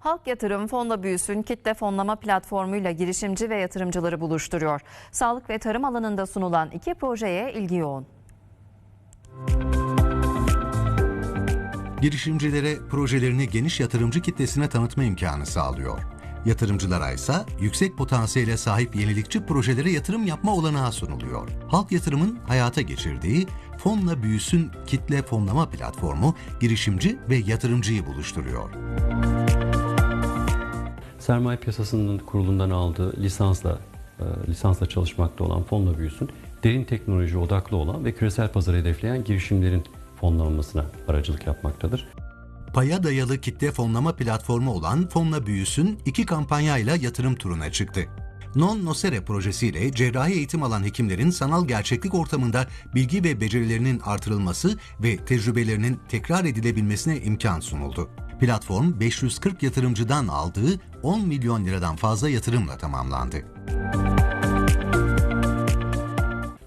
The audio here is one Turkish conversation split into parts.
Halk Yatırım Fonla Büyüsün kitle fonlama platformuyla girişimci ve yatırımcıları buluşturuyor. Sağlık ve tarım alanında sunulan iki projeye ilgi yoğun. girişimcilere projelerini geniş yatırımcı kitlesine tanıtma imkanı sağlıyor. Yatırımcılara ise yüksek potansiyele sahip yenilikçi projelere yatırım yapma olanağı sunuluyor. Halk Yatırım'ın hayata geçirdiği Fonla Büyüsün kitle fonlama platformu girişimci ve yatırımcıyı buluşturuyor. Sermaye piyasasının kurulundan aldığı lisansla e, lisansla çalışmakta olan fonla büyüsün, derin teknoloji odaklı olan ve küresel pazarı hedefleyen girişimlerin fonlanmasına aracılık yapmaktadır. Paya dayalı kitle fonlama platformu olan Fonla Büyüsün iki kampanyayla yatırım turuna çıktı. Non Nocere projesiyle cerrahi eğitim alan hekimlerin sanal gerçeklik ortamında bilgi ve becerilerinin artırılması ve tecrübelerinin tekrar edilebilmesine imkan sunuldu. Platform 540 yatırımcıdan aldığı 10 milyon liradan fazla yatırımla tamamlandı.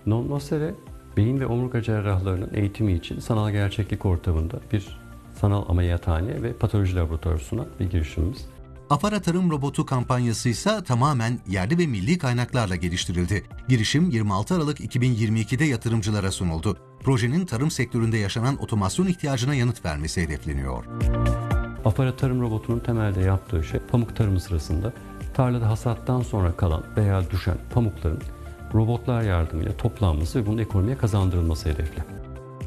Non Nocere, beyin ve omurga cerrahlarının eğitimi için sanal gerçeklik ortamında bir sanal ameliyathane ve patoloji laboratuvarı sunan bir girişimimiz. Afara Tarım Robotu kampanyası ise tamamen yerli ve milli kaynaklarla geliştirildi. Girişim 26 Aralık 2022'de yatırımcılara sunuldu. Projenin tarım sektöründe yaşanan otomasyon ihtiyacına yanıt vermesi hedefleniyor. Afara tarım robotunun temelde yaptığı şey pamuk tarımı sırasında tarlada hasattan sonra kalan veya düşen pamukların robotlar yardımıyla toplanması ve bunun ekonomiye kazandırılması hedefli.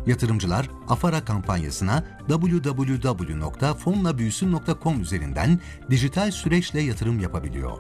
Yatırımcılar Afara kampanyasına www.fonlabüyüsün.com üzerinden dijital süreçle yatırım yapabiliyor.